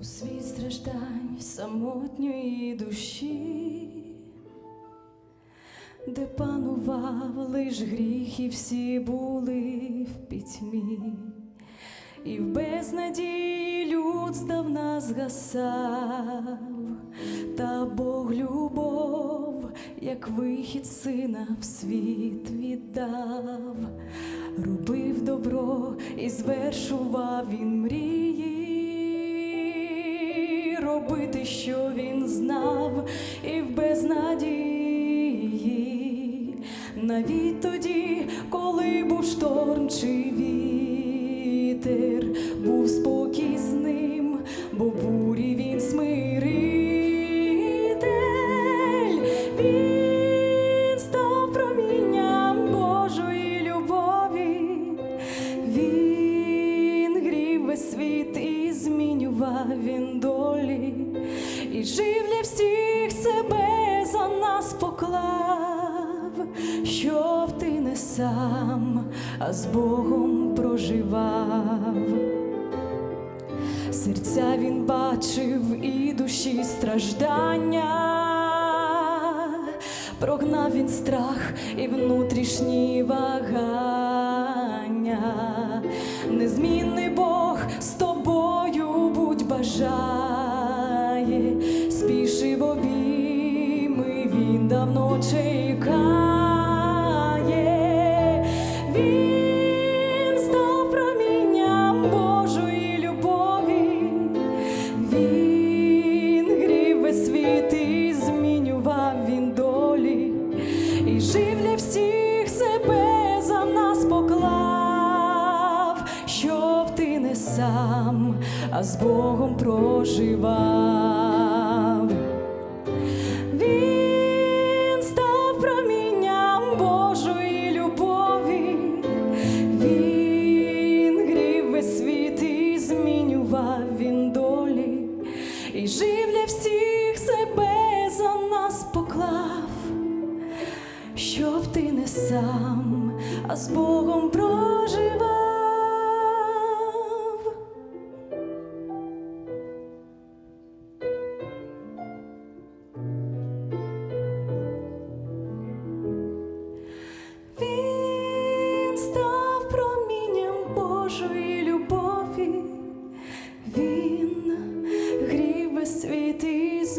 у світ страждань самотньої душі, де панував лиш гріх, і всі були в пітьмі, і в безнадії люд здавна згасав, та Бог любов, як вихід сина в світ віддав, робив добро і звершував він мрії, робити, що він знав, і в безнадії, навіть тоді, коли був шторм чи вітер, і жив для всіх себе за нас поклав, щоб ти не сам, а з Богом проживав. Серця він бачив і душі страждання, прогнав він страх і внутрішні вагання, незмінний Бог з тобою будь спішив обійми, він давно чекає. Він став промінням Божої любові, він грів весь світ і змінював він долі, і жив для всіх себе за нас поклав, щоб ти не сам, а з Богом проживав. І жив для всіх себе за нас поклав, щоб ти не сам, а з Богом проживав.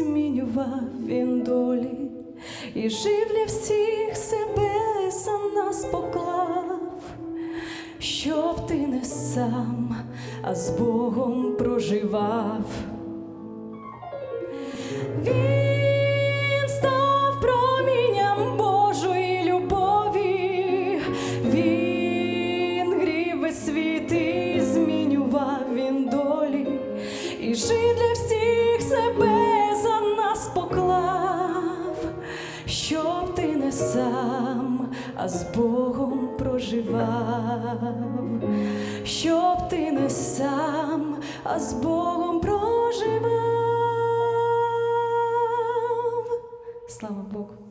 Змінював він долі, і жив для всіх себе за нас поклав, щоб ти не сам, а з Богом проживав. Він став промінням Божої любові, він грів весь світ і змінював він долі, і жив для всіх себе поклав, щоб ти не сам, а з Богом проживав, щоб ти не сам, а з Богом проживав. Слава Богу.